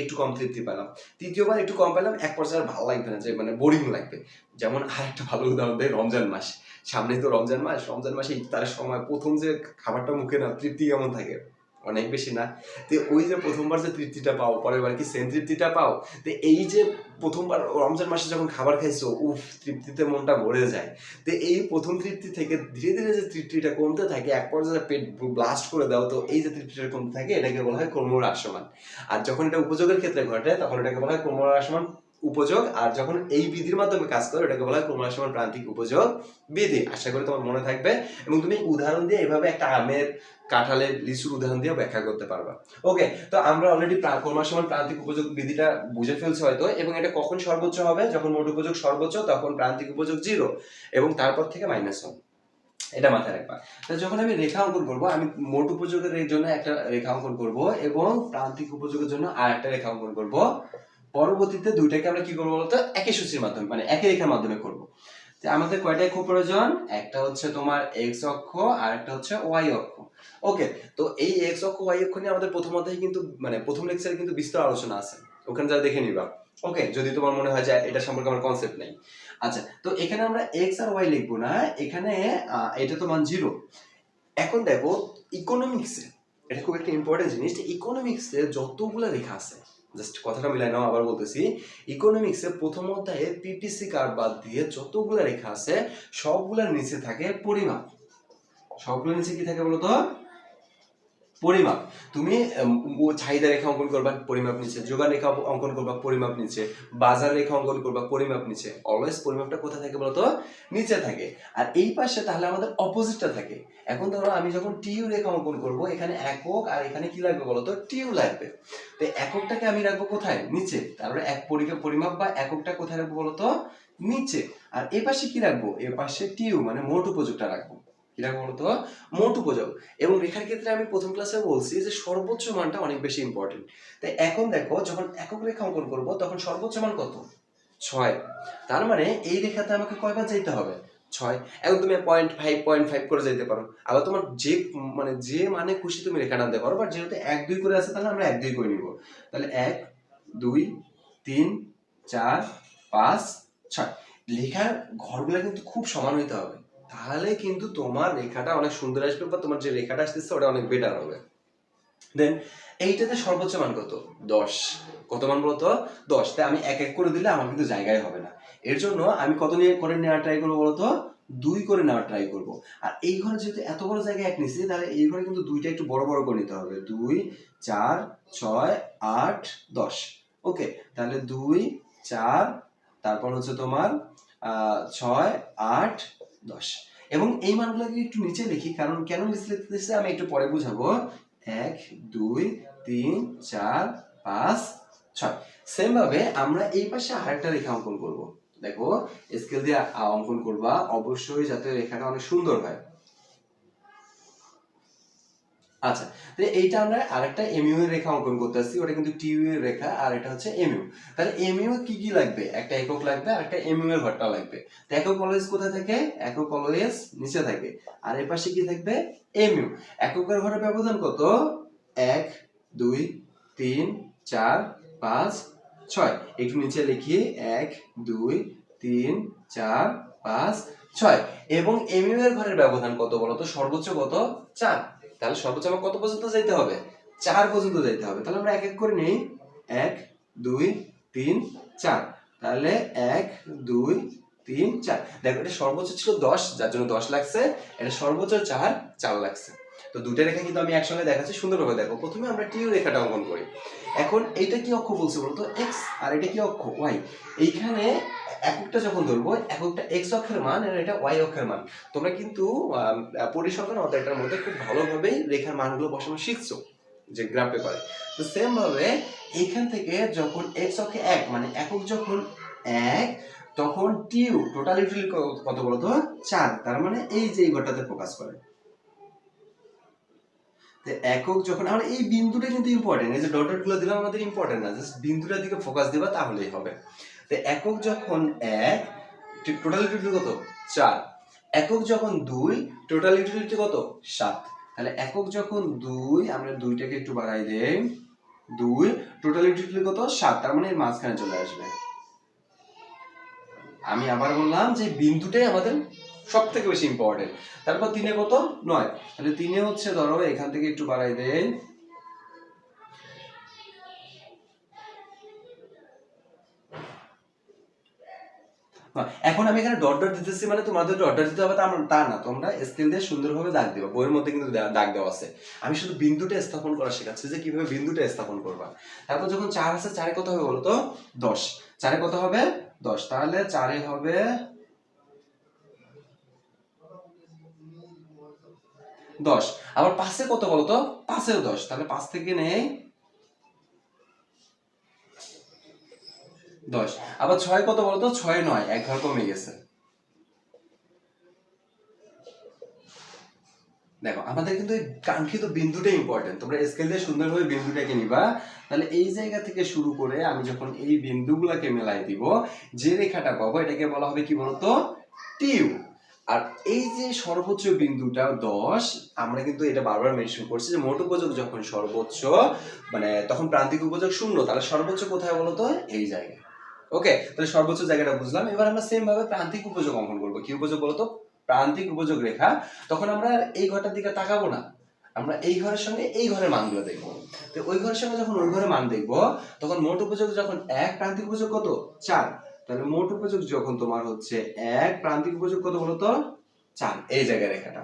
একটু কম তৃপ্তি পেলাম তৃতীয়বার একটু কম পেলাম এক পর্যায়ে ভালো লাগবে না, যে মানে বোরিং লাগবে। যেমন আর একটা ভালো উদাহরণ দেয় রমজান মাস। সামনে তো রমজান মাস, রমজান মাসে ইফতারের সময় প্রথম যে খাবারটা মুখে না, তৃপ্তি কেমন থাকে? অনেক বেশি না? তো ওই যে প্রথমবার যে তৃপ্তিটা পাও, পরের বার কি সেম তৃপ্তিটা পাও? তো এই যে প্রথমবার রমজান মাসে যখন খাবার খাইছো, উফ, তৃপ্তিতে মনটা ভরে যায়। তো এই প্রথম তৃপ্তি থেকে ধীরে ধীরে যে তৃপ্তিটা কমতে থাকে, এক পর্যায়ে পেট ব্লাস্ট করে দাও, তো এই যে তৃপ্তিটা কমতে থাকে, এটাকে বলা হয় কোমর আসমান আর যখন এটা উপযোগের ক্ষেত্রে ঘটে, তখন এটাকে বলা হয় কোমর আসমান উপযোগ, আর যখন এই বিধির মাধ্যমে কাজ করে, এটাকে বলা হয় কোমর আসমান প্রান্তিক উপযোগ বিধি। আশা করি তোমার মনে থাকবে। এবং তুমি উদাহরণ দিয়ে এভাবে একটা আমের কাঁঠালের লিচুর উদাহরণ দিয়ে ব্যাখ্যা করতে পারবা। ওকে, তো আমরা অলরেডি কোমর সমান প্রান্তিক উপযোগ বিধিটা বুঝে ফেলছি হয়তো, এবং এটা কখন সর্বোচ্চ হবে? যখন মোট উপযোগ সর্বোচ্চ, তখন প্রান্তিক উপযোগ জিরো এবং তারপর থেকে মাইনাস ওয়ান এটা মাথায় রাখবা। তো যখন আমি রেখা অঙ্কন করব, আমি মোট উপযোগের জন্য একটা রেখা অঙ্কন করব, এবং প্রান্তিক উপযোগের জন্য আর একটা রেখা অঙ্কন করব। পরবর্তীতে দুইটাকে আমরা কি করব বলতো? একই সূচির মাধ্যমে মানে একই রেখার মাধ্যমে করব। আমাদের কয়টা অক্ষ প্রয়োজন? একটা হচ্ছে তোমার এক্স অক্ষ, আর একটা হচ্ছে ওয়াই অক্ষ। ওকে, তো এই এক্স অক্ষ ওয়াই অক্ষ নিয়ে আমাদের প্রথম অধ্যায়ে কিন্তু মানে প্রথম লেকচারে কিন্তু বিস্তর আলোচনা আছে। ওখানে যা দেখে নিবা। ওকে, যদি তোমার মনে হয় যে এটা সম্পর্কে আমার কনসেপ্ট নেই। আচ্ছা তো এখানে আমরা এক্স আর ওয়াই লিখব না। এখানে এটা তো মান জিরো এখন দেখো ইকোনমিক্সে এটা খুব একটা ইম্পর্টেন্ট জিনিস ইকোনমিক্সে যতগুলো রেখা আছে জাস্ট কথাটা মিলাই নাও, আবার বলতেছি। ইকোনমিক্সে প্রথম অধ্যায়ে পিপিসি কার্ড বাদ দিয়ে যতগুলো রেখা আছে, সবগুলোর নিচে থাকে পরিমাপ। সবগুলোর নিচে কি থাকে বলতো? পরিমাপ। তুমি চাহিদা রেখা অঙ্কন করবা, পরিমাপ নিচে, যোগান রেখা অঙ্কন করবা, পরিমাপ নিচে, বাজার রেখা অঙ্কন করবা, পরিমাপ নিচে। অলওয়েজ পরিমাপটা কোথায় থাকে বলতো? নিচে থাকে। আর এই পাশে তাহলে আমাদের অপোজিটটা থাকে। এখন ধরো আমি যখন টিউ রেখা অঙ্কন করব, এখানে একক আর এখানে কি লাগবে বলতো? টিউ লাগবে। তো এককটাকে আমি রাখব কোথায়? নিচে। তারপরে এক পরিকা- পরিমাপ বা এককটা কোথায় রাখব বলতো? নিচে। আর এ পাশে কি রাখব? এ পাশে টিউ মানে মোট উপযোগটা রাখব। বলতো? মোট উপযোগ এবং রেখার ক্ষেত্রে আমি প্রথম ক্লাসে বলছি যে সর্বোচ্চ মানটা অনেক বেশি ইম্পর্টেন্ট তাই এখন দেখো, যখন একক রেখা অঙ্কন করব, তখন সর্বোচ্চ মান কত? ছয়। তার মানে এই রেখাতে আমাকে কয়বার যেতে হবে? ছয়। এখন তুমি পয়েন্ট ফাইভ পয়েন্ট ফাইভ করে যেতে পারো। আবার তোমার যে মানে যে মানে খুশি তুমি রেখা টানতে পারো বাট যেহেতু এক, দুই করে আছে, তাহলে আমরা এক, দুই করে নিব। তাহলে এক, দুই, তিন, চার, পাঁচ, ছয়। লেখার ঘরগুলো কিন্তু খুব সমান হইতে হবে। তাহলে কিন্তু তোমার রেখাটা অনেক সুন্দর আসবে বা তোমার যে রেখাটা আসতেছে ওটা অনেক বেটার হবে। দেন এইটাতে সর্বোচ্চ মান কত? দশ। কত মান বলতো? দশ। তাই আমি এক এক করে দিলে আমার কিন্তু জায়গায় হবে না। এর জন্য আমি কত নিয়ে করে নেওয়ার ট্রাই করব বলতো? দুই করে নেওয়ার ট্রাই করব। আর এই ঘরে যেহেতু এত বড় জায়গায় এক নিছি, তাহলে এই ঘরে কিন্তু দুইটা একটু বড় বড় করে নিতে হবে। দুই, চার, ছয়, আট, দশ। ওকে তাহলে দুই, চার, তারপর হচ্ছে তোমার ছয়, আট দশ। এবং এই মানগুলোকে একটু নিচে লিখি, কারণ কেন নিচে লিখতেছে আমি একটু পরে বুঝাবো। এক, দুই, তিন, চার, পাঁচ, ছয়। সেম ভাবে আমরা এই পাশে আরেকটা রেখা অঙ্কন করব। দেখো স্কেল দিয়ে অঙ্কন করবা, অবশ্যই যাতে রেখাটা অনেক সুন্দর হয়। আচ্ছা তো এইটা আমরা আরেকটা এমইউ এর রেখা অঙ্কন করতেছি, ওটা কিন্তু টিইউ এর রেখা, আর এটা হচ্ছে এমইউ তাহলে এমইউ কি কি লাগবে? একটা একক লাগবে, আর একটা এমইউ এর ঘরটা লাগবে। তো একক অলওয়েজ কোথায় থাকে? একক অলওয়েজ নিচে থাকে। আর এর পাশে কি থাকবে? এমইউ এককের ঘরের ব্যবধান কত? এক, দুই, তিন, চার, পাঁচ, ছয়। একটু নিচে লিখি, এক, দুই, তিন, চার, পাঁচ, ছয়। এবং এমইউ এর ঘরের ব্যবধান কত বলতো? সর্বোচ্চ কত? চার। তাহলে সর্বোচ্চ আমার কত পর্যন্ত যাইতে হবে? চার পর্যন্ত যাইতে হবে। তাহলে আমরা এক এক করে নেই। এক, দুই, তিন, চার। তাহলে এক, দুই, তিন, চার। দেখো, এটা সর্বোচ্চ ছিল দশ, যার জন্য দশ লাগছে। এটা সর্বোচ্চ চার চার লাগছে। তো দুটো রেখা কিন্তু আমি একসঙ্গে দেখাচ্ছি, সুন্দরভাবে দেখো। প্রথমে আমরা টিউ রেখাটা অঙ্কন করি। এখন এইটা কি অক্ষ বলছে বলতো? এক্স, আর এটা কি অক্ষ? ওয়াই। এইখানে এককটা যখন ধরবো, এককটা এক্স অক্ষের মান আর এটা ওয়াই অক্ষের মান। তোমরা কিন্তু পরিসংখ্যান অধ্যায়টার মধ্যে খুব ভালোভাবেই রেখার মানগুলো বসানো শিখছো যে গ্রাফ পেপারে তো সেম ভাবে এখান থেকে যখন এক্স অক্ষে এক মানে একক যখন এক, তখন টিউ টোটাল ইউটিলিটি কত বলতো চার। তার মানে এই যে এই ঘরটাতে ফোকাস করে। একক যখন, আমরা এই বিন্দুটা কিন্তু ইম্পর্টেন্ট এই যে ডটগুলো দিলাম, আমাদের ইম্পর্টেন্ট না জাস্ট বিন্দুটার দিকে ফোকাস দিবা, তাহলেই হবে। তো একক যখন এক টোটাল ইউটিলিটি কত? চার। একক যখন দুই টোটাল ইউটিলিটি কত? সাত। তাহলে একক যখন দুই, আমরা দুইটাকে একটু বাড়াই দেই। দুই টোটাল ইউটিলিটি কত? সাত। তার মানে এর মাঝখানে চলে আসবে। আমি আবার বললাম যে বিন্দুটাই আমাদের সব থেকে বেশি ইম্পর্টেন্ট তারপর তিনে কত? নয়। তাহলে তিনে হচ্ছে, ধরো, এখান থেকে একটু বাড়াই দেই। এখন আমি এখানে ডট ডট দিতেছি মানে তোমাদের ডট ডট দিতে হবে, তা তা না, তোমরা স্কেল দিয়ে সুন্দরভাবে দাগ দিবা, বইয়ের মধ্যে কিন্তু দাগ দেওয়া আছে। আমি শুধু বিন্দুটা স্থাপন করা শেখাচ্ছি যে কীভাবে বিন্দুটা স্থাপন করবা। তারপর যখন চার আছে, চারে কত হবে বলো তো দশ। চারে কত হবে? দশ। তাহলে চারে হবে দশ। আবার পাঁচে কত বলতো? পাঁচেও দশ। তাহলে পাঁচ থেকে নেই দশ। আবার ছয় কত বলতো? ছয় নয়, এক ঘর কমে গেছে। দেখো, আমাদের কিন্তু এই কাঙ্ক্ষিত বিন্দুটা ইম্পর্টেন্ট তোমরা স্কেল দিয়ে সুন্দরভাবে বিন্দুটাকে নিবা। তাহলে এই জায়গা থেকে শুরু করে আমি যখন এই বিন্দুগুলোকে মেলাই দিব, যে রেখাটা পাবো, এটাকে বলা হবে কি বলতো? টিউ। আর এই যে সর্বোচ্চ বিন্দুটা দশ, আমরা কিন্তু এটা বারবার মেনশন করছি যে মোট উপযোগ যখন সর্বোচ্চ মানে তখন প্রান্তিক উপযোগ শূন্য, তাহলে সর্বোচ্চ কোথায় বলতো? এই জায়গায়। ওকে তাহলে সর্বোচ্চ জায়গাটা বুঝলাম। এবার আমরা সেম ভাবে প্রান্তিক উপযোগ অঙ্কন করব। কি উপযোগ বলতো? প্রান্তিক উপযোগ রেখা। তখন আমরা এই ঘরটার দিকে তাকাবো না। আমরা এই ঘরের সঙ্গে এই ঘরের মানগুলো দেখব। তো ওই ঘরের সঙ্গে যখন ওই ঘরের মান দেখব, তখন মোট উপযোগ যখন এক, প্রান্তিক উপযোগ কত? চার। তাহলে মোট উপযোগ যখন তোমার হচ্ছে এক, প্রান্তিক উপযোগ কত বলতো? চার। এই জায়গায় রেখাটা।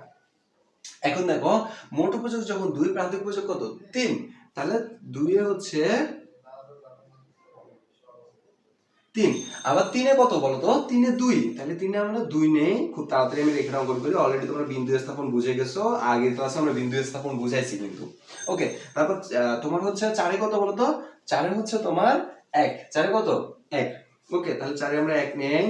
এখন দেখো, মোট উপযোগ যখন দুই, প্রান্তিক উপযোগ কত? তিন। তাহলে দুইয়ে হচ্ছে তিন। আবার তিনে কত বলো তো? তিনে দুই। তাহলে তিনে আমরা দুই নেই। খুব তাড়াতাড়ি আমি রেখাটা অঙ্কন করি। অলরেডি তোমরা বিন্দু স্থাপন বুঝে গেছো। আগের ক্লাসে আমরা বিন্দু স্থাপন বুঝাইছি কিন্তু। ওকে তারপর তোমার হচ্ছে চারে কত বলো তো? চারে হচ্ছে তোমার এক। চারে কত? এক। ওকে তাহলে চারে আমরা এক নেই।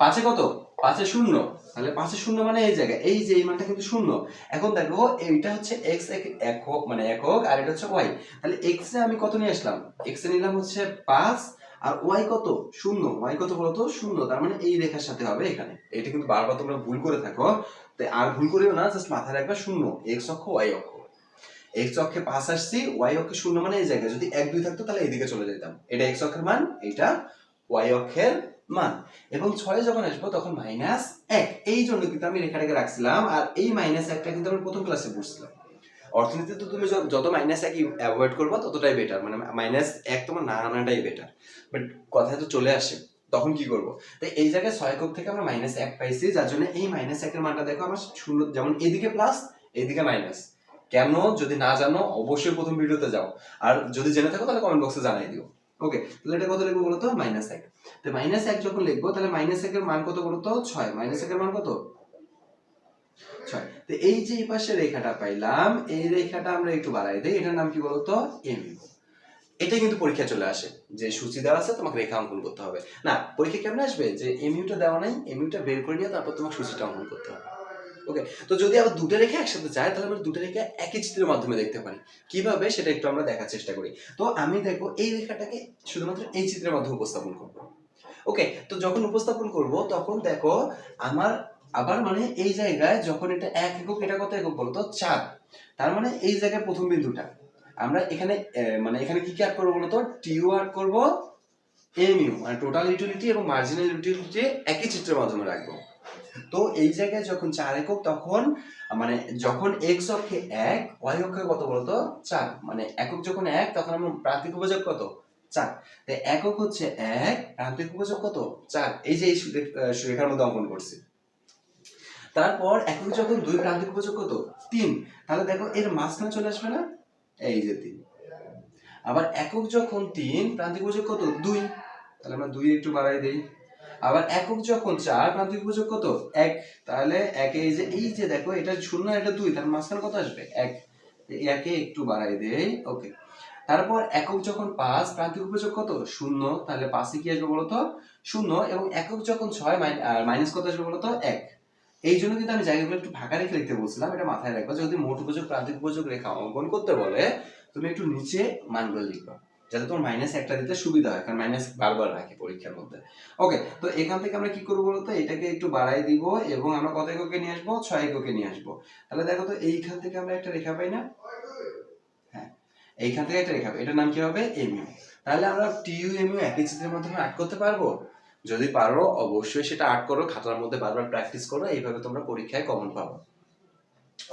পাঁচে কত? পাঁচে শূন্য। তাহলে পাঁচে শূন্য মানে এই জায়গায়, এই যে এই মানটা কিন্তু শূন্য। এখন দেখো, এইটা হচ্ছে এক্স একক মানে একক, আর এটা হচ্ছে ওয়াই তাহলে এক্স এ আমি কত নিয়ে আসলাম? এক্স এ নিলাম হচ্ছে পাঁচ, আর ওয়াই কত? শূন্য। ওয়াই কত বলতো শূন্য। তার মানে এই রেখার সাথে হবে এখানে। এটা কিন্তু বারবার তোমরা ভুল করে থাকো। তাই আর ভুল করিও না জাস্ট মাথায় রাখবে শূন্য। এক্স অক্ষ ওয়াই অক্ষ। এক্স অক্ষে পাঁচ আসছি ওয়াই অক্ষে শূন্য মানে এই জায়গায়। যদি এক, দুই থাকতো, তাহলে এইদিকে চলে যেতাম। এটা এক্স অক্ষের মান এটা ওয়াই অক্ষের মান। এবং ছয়ে যখন আসব, তখন মাইনাস এক। এই জন্য কিন্তু আমি রেখাটাকে রাখছিলাম, আর এই মাইনাস একটা কিন্তু আমি প্রথম ক্লাসে পড়ছিলাম অর্থনীতিতে তুমি যত মাইনাস এক অ্যাভয়েড করব, ততটাই বেটার মানে মাইনাস এক তোমার না আনাটাই বেটার বাট কথায় তো চলে আসে, তখন কি করব? তাই এই জায়গায় ছয় একক থেকে আমরা মাইনাস এক পাইছি, যার জন্য এই মাইনাস একের মানটা দেখো আমার শূন্য যেমন এদিকে প্লাস এদিকে মাইনাস কেন? যদি না জানো, অবশ্যই প্রথম ভিডিওতে যাও। আর যদি জেনে থাকো, তাহলে কমেন্ট বক্সে জানাই দিও। ওকে তাহলে এটা কত লিখব বলতো? মাইনাস এক। তো মাইনাস এক যখন লিখব, তাহলে মাইনাস একের মান কত বলতো? ছয়। মাইনাস একের মান কত? ছয়। তো এই যে এই পাশে রেখাটা পাইলাম, এই রেখাটা আমরা একটু বাড়াই দিই। এটার নাম কি বলতো? এম এটা কিন্তু পরীক্ষা চলে আসে। যে সূচি দেওয়া আছে, তোমাকে রেখা অঙ্কন করতে হবে। না, পরীক্ষা কেমন আসবে? যে এমইউটা দেওয়া নাই এমইউটা বের করে নিয়ে তারপর তোমাকে সূচিটা অঙ্কন করতে হবে। ওকে তো যদি আবার দুটো রেখা একসাথে যায়, তাহলে আমরা দুটো রেখা একই চিত্রের মাধ্যমে দেখতে পারি। কীভাবে? সেটা একটু আমরা দেখার চেষ্টা করি। তো আমি দেখো এই রেখাটাকে শুধুমাত্র এই চিত্রের মাধ্যমে উপস্থাপন করব। ওকে তো যখন উপস্থাপন করব, তখন দেখো আমার আবার মানে এই জায়গায় যখন এটা এক একক, এটা কত একক বলতো চার। তার মানে এই জায়গায় প্রথম বিন্দুটা। আমরা এখানে মানে এখানে কি কি অ্যাড করব বলতো টিউ অ্যাড করব এমইউ মানে টোটাল ইউটিলিটি এবং মার্জিনাল ইউটিলিটি একই চিত্রের মাধ্যমে রাখব। তো এই জায়গায় যখন চার একক তখন মানে যখন এক্স অক্ষে এক ওয়াই অক্ষে কত বলতো? চার। মানে একক যখন এক তখন আমার প্রান্তিক উপযোগ কত? চার। তো একক হচ্ছে এক প্রান্তিক উপযোগ কত? চার। এই যে এই সু- আহ, রেখার মধ্যে অঙ্কন করছি। তারপর একক যখন দুই প্রান্তিক উপযোগ কত? তিন। তাহলে দেখো এর মাঝখানে চলে আসবে না? এই যে তিন। আবার একক যখন তিন প্রান্তিক উপযোগ কত? দুই। তাহলে আমরা দুই একটু বাড়াই দেই। আবার একক যখন চার, প্রান্তিক উপযোগ কত? এক। তাহলে একে এই যে এই যে দেখো, এটা শূন্য, এটা দুই, তার মাঝখানে কত আসবে? এক। একে একটু বাড়াই দেই, ওকে। তারপর একক যখন পাঁচ, প্রান্তিক উপযোগ কত? শূন্য। তাহলে পাঁচে কি আসবে বলতো? শূন্য। এবং একক যখন ছয় মাইনাস কত আসবে বলতো? এক। এই জন্য কিন্তু আমি জায়গাগুলো একটু ফাঁকা রেখে লিখতে বলছিলাম, এটা মাথায় রাখবা। যদি মোট উপযোগ, প্রান্তিক উপযোগ রেখা অঙ্কন করতে বলে, তুমি একটু নিচে মানগুলো লিখবা। যাতে তোমার মাইনাস একটা দিতে সুবিধা হয়, কারণ মাইনাস বারবার রাখে পরীক্ষার মধ্যে। ওকে তো এখান থেকে আমরা কি করব বলতো এটাকে একটু বাড়াই দিব এবং আমরা কত এককে নিয়ে আসব? ছয় এককে নিয়ে আসব। তাহলে দেখো তো, এইখান থেকে আমরা একটা রেখা পাই না? হ্যাঁ এইখান থেকে একটা রেখা পাই। এটার নাম কি হবে? এমইউ তাহলে আমরা টিইউ এমইউ একই চিত্রের মাধ্যমে আর্ট করতে পারব? যদি পারো, অবশ্যই সেটা আর্ট করো, খাতার মধ্যে বারবার প্র্যাকটিস করো, এইভাবে তোমরা পরীক্ষায় কমন পাবো।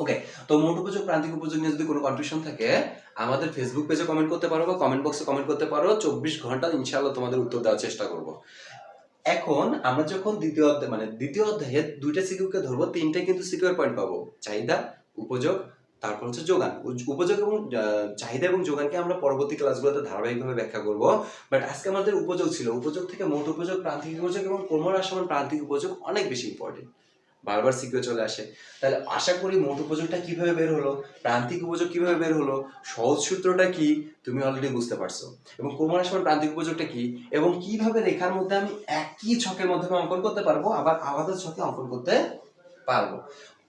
ওকে তো মোট উপযোগ, প্রান্তিক উপযোগ নিয়ে যদি কোনো কনফিউশন থাকে আমাদের ফেসবুক পেজে কমেন্ট করতে পারো বা কমেন্ট বক্সে কমেন্ট করতে পারো। চব্বিশ ঘণ্টা ইনশাআল্লাহ তোমাদের উত্তর দেওয়ার চেষ্টা করব। এখন আমরা যখন দ্বিতীয় অধ্যায় মানে দ্বিতীয় অধ্যায়ে দুইটা সিকিউরকে ধরবো, তিনটে কিন্তু সিকিউর পয়েন্ট পাবো। চাহিদা, উপযোগ, তারপর হচ্ছে যোগান। উপযোগ এবং চাহিদা এবং যোগানকে আমরা পরবর্তী ক্লাসগুলোতে ধারাবাহিকভাবে ব্যাখ্যা করব। বাট আজকে আমাদের উপযোগ ছিল। উপযোগ থেকে মোট উপযোগ, প্রান্তিক উপযোগ এবং ক্রমহ্রাসমান প্রান্তিক উপযোগ অনেক বেশি ইম্পর্টেন্ট বারবার সিকিউ চলে আসে। তাহলে আশা করি মোট উপযোগটা কীভাবে বের হলো? প্রান্তিক উপযোগ কীভাবে বের হলো? সহজ সূত্রটা কি? তুমি অলরেডি বুঝতে পারছ। এবং ক্রমহ্রাসমান প্রান্তিক উপযোগটা কি? এবং কীভাবে রেখার মধ্যে আমি একই ছকের মাধ্যমে অঙ্কন করতে পারব? আবার আলাদা ছকে অঙ্কন করতে পারব।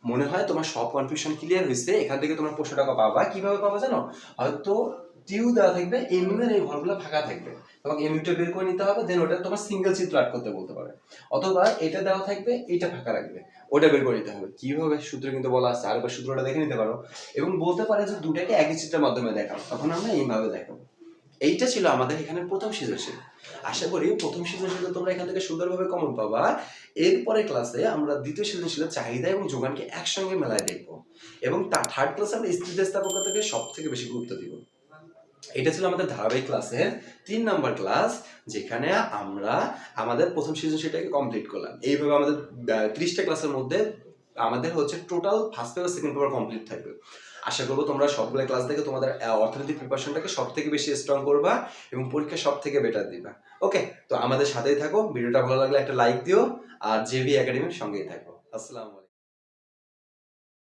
মনে হয় তোমার সব কনফিউশন ক্লিয়ার হয়েছে? এখান থেকে তোমার টাকা পাবা। কীভাবে পাবা জানো? হয়তো টিউ দেওয়া থাকবে এমইউ এর এই ঘরগুলো ফাঁকা থাকবে। তোমাকে এমইউটা বের করে নিতে হবে দেন ওটা তোমার সিঙ্গেল চিত্র আর্ট করতে বলতে পারে অথবা এটা দেওয়া থাকবে, এটা ফাঁকা রাখবে, ওটা বের করে নিতে হবে। কীভাবে? সূত্র কিন্তু বলা আছে আরেকবার সূত্রটা দেখে নিতে পারো। এবং বলতে পারে যে দুটাকে একই চিত্রের মাধ্যমে দেখাও, তখন আমরা এইভাবে দেখাবো। এইটা ছিল আমাদের এখানে প্রথম সৃজনশীল। আশা করি প্রথম সৃজনশীল তোমরা এখান থেকে সুন্দরভাবে কমন পাবা। এরপরে ক্লাসে আমরা দ্বিতীয় সৃজনশীলের চাহিদা এবং যোগানকে একসঙ্গে মেলায় দেখব। এবং তার থার্ড ক্লাসে আমরা স্থিতি স্থাপকতাকে সব থেকে বেশি গুরুত্ব দিব। এটা ছিল আমাদের ধারাবাহিক ক্লাসের তিন নাম্বার ক্লাস, যেখানে আমরা আমাদের প্রথম সৃজনশীলটাকে কমপ্লিট করলাম। এইভাবে আমাদের ত্রিশটা ক্লাসের মধ্যে আমাদের হচ্ছে total first paper second paper complete থাকবে। আশা করব তোমরা সবগুলো ক্লাস থেকে তোমাদের অর্থনৈতিক প্রিপারেশনটাকে সব থেকে বেশি স্ট্রং করবা এবং পরীক্ষা সব থেকে বেটার দিবা। ওকে তো আমাদের সাথেই থাকো। ভিডিওটা ভালো লাগলে একটা লাইক দিও, আর জেভি একাডেমির সঙ্গেই থাকো। আসসালামু